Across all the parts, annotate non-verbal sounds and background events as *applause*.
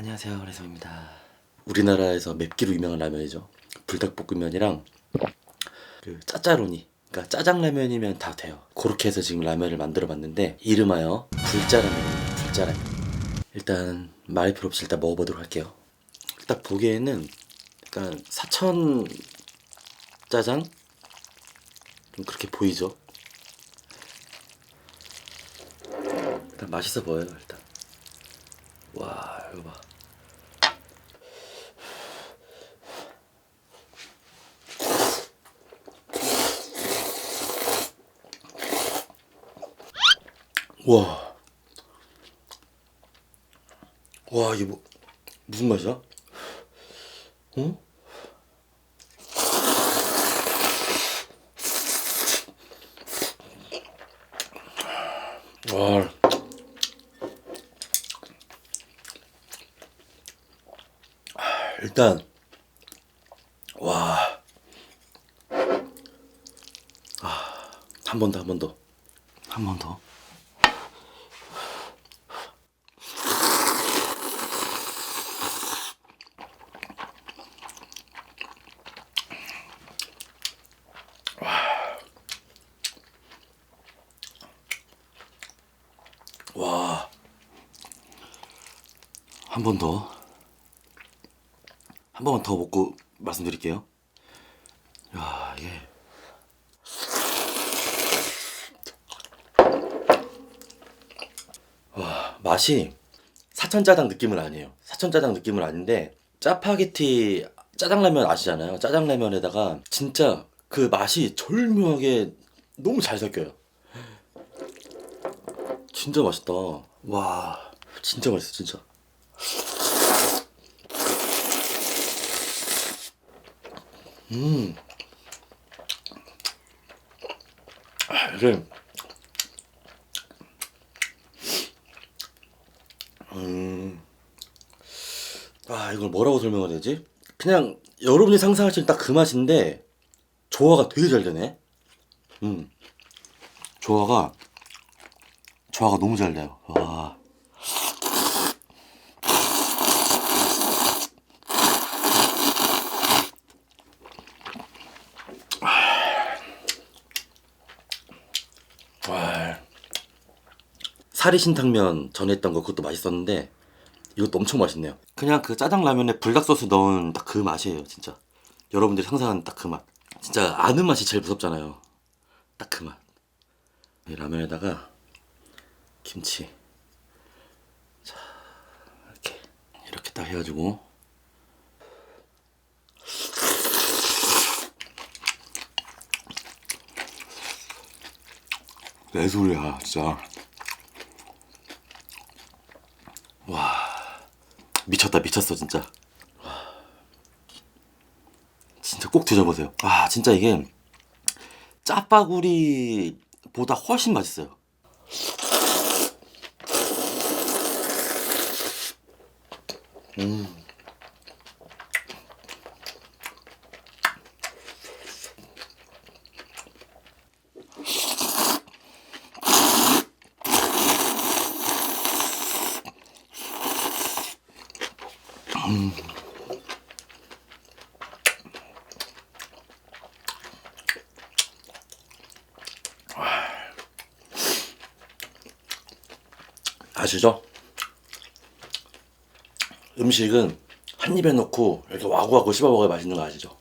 안녕하세요 레성입니다. 우리나라에서 맵기로 유명한 라면이죠. 불닭볶음면이랑 그 짜짜로니. 그러니까 짜장라면이면 다 돼요. 그렇게 해서 지금 라면을 만들어 봤는데 이름하여 불짜라면입니다. 불짜라면. 일단 말이 필요 없이 일단 먹어보도록 할게요. 딱 보기에는 약간 사천 짜장? 좀 그렇게 보이죠? 일단 맛있어 보여요 일단. 와 이거 봐 와. 와, 이게 뭐, 무슨 맛이야? 어? 와. 일단, 와. 아, 한 번 더, 한 번 더. 한 번 더. 와. 한 번 더. 한 번만 더 먹고 말씀드릴게요. 야, 예. 와, 맛이 사천짜장 느낌은 아니에요. 사천짜장 느낌은 아닌데 짜파게티 짜장라면 아시잖아요. 짜장라면에다가 진짜 그 맛이 절묘하게 너무 잘 섞여요. 진짜 맛있다. 와, 진짜 맛있어, 진짜. 음. 아, 이게 음. 아, 이걸 뭐라고 설명해야 되지? 그냥 여러분이 상상하시는 딱 그 맛인데 조화가 되게 잘 되네. 음. 조화가 조화가 너무 잘 돼요. 와. 사리신탕면 전에 했던 거 그것도 맛있었는데 이것도 엄청 맛있네요. 그냥 그 짜장 라면에 불닭 소스 넣은 딱 그 맛이에요, 진짜. 여러분들이 상상하는 딱 그 맛. 진짜 아는 맛이 제일 무섭잖아요. 딱 그 맛. 이 라면에다가 김치. 자, 이렇게 이렇게 딱 해가지고 내 소리야, 진짜. 미쳤다, 미쳤어, 진짜. 와, 진짜 꼭 드셔보세요. 아, 진짜 이게 짜파구리보다 훨씬 맛있어요. 음. 아시죠? 음식은 한 입에 넣고 이렇게 와구와구 씹어 먹어야 맛있는 거 아시죠?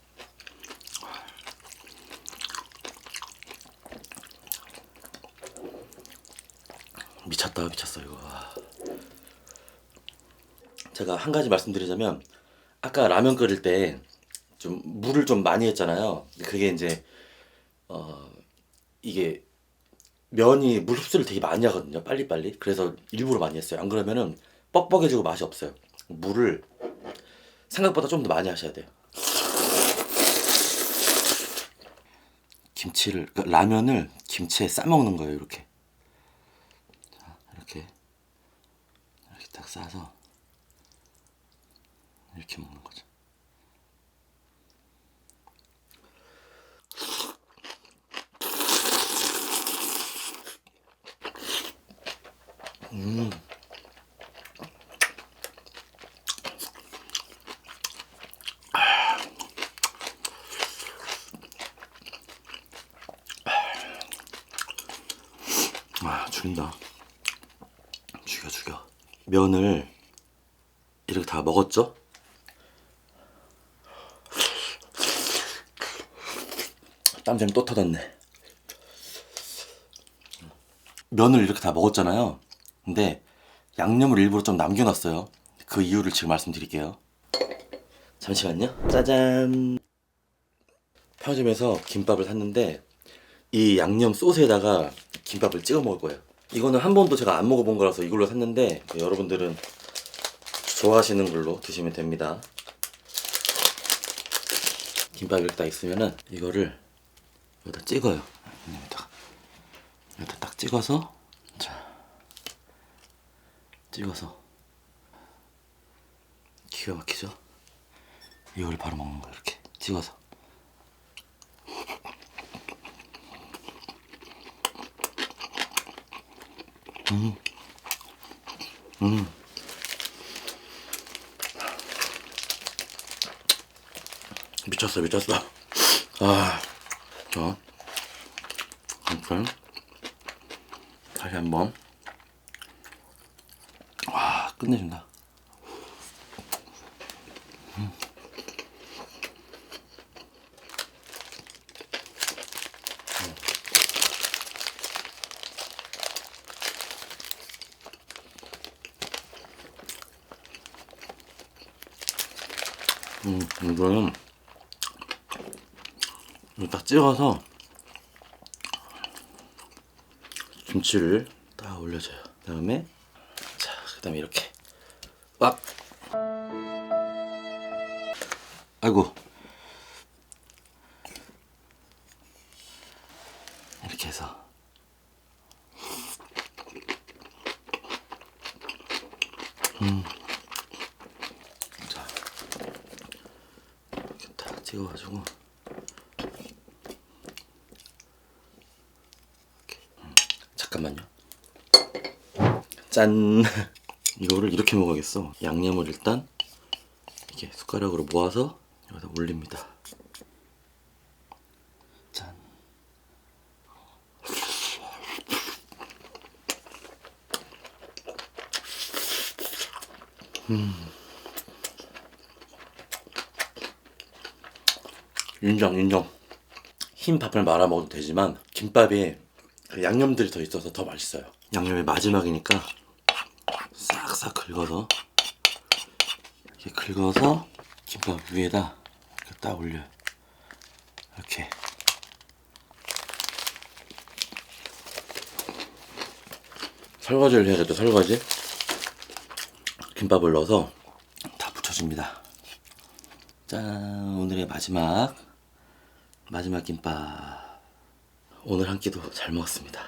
미쳤다 미쳤어 이거 제가 한 가지 말씀드리자면 아까 라면 끓일 때 좀 물을 좀 많이 했잖아요 그게 이제 어 이게 면이 물 흡수를 되게 많이 하거든요. 빨리빨리. 그래서 일부러 많이 했어요. 안 그러면은 뻑뻑해지고 맛이 없어요. 물을 생각보다 좀 더 많이 하셔야 돼요. 김치를 그러니까 라면을 김치에 싸 먹는 거예요. 이렇게. 자, 이렇게 이렇게 딱 싸서 이렇게 먹는 거죠. 음. 아, 죽인다. 죽여, 죽여. 면을 이렇게 다 먹었죠? 땀샘 또 터졌네. 면을 이렇게 다 먹었잖아요. 근데 양념을 일부러 좀 남겨놨어요. 그 이유를 지금 말씀드릴게요. 잠시만요. 짜잔. 편의점에서 김밥을 샀는데 이 양념 소스에다가 김밥을 찍어 먹을 거예요. 이거는 한 번도 제가 안 먹어본 거라서 이걸로 샀는데 여러분들은 좋아하시는 걸로 드시면 됩니다. 김밥이 딱 있으면은 이거를 여기다 찍어요. 여기다가 여기다 딱 찍어서 자 찍어서 기가 막히죠? 이걸 바로 먹는 거예요. 이렇게 찍어서. 미쳤어 미쳤어 아 자, 이렇게 다시 한번. 와 끝내준다. 음, 이거는 이거 딱 찍어서 김치를 딱 올려줘요. 그다음에 자, 그다음에 이렇게 빡. 아이고. 이렇게 해서 자 이렇게 딱 찍어가지고 이렇게. 음, 잠깐만요. 짠. *laughs* 이거를 이렇게 먹어야겠어. 양념을 일단 이렇게 숟가락으로 모아서 여기다 올립니다. 짠. 인정 인정. 흰 밥을 말아 먹어도 되지만 김밥에 그 양념들이 더 있어서 더 맛있어요. 양념이 마지막이니까 싹싹 긁어서 이렇게 긁어서 김밥 위에다 딱 올려요. 이렇게. 설거지를 해야겠다 설거지. 김밥을 넣어서 다 붙여줍니다. 짠! 오늘의 마지막 마지막 김밥 오늘 한 끼도 잘 먹었습니다.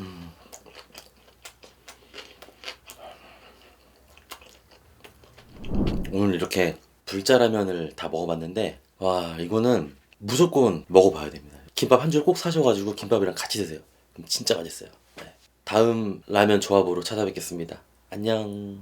음. 오늘 이렇게 불짜라면을 다 먹어봤는데 와 이거는 무조건 먹어봐야 됩니다. 김밥 한 줄 꼭 사셔가지고 김밥이랑 같이 드세요. 진짜 맛있어요. 네. 다음 라면 조합으로 찾아뵙겠습니다. 안녕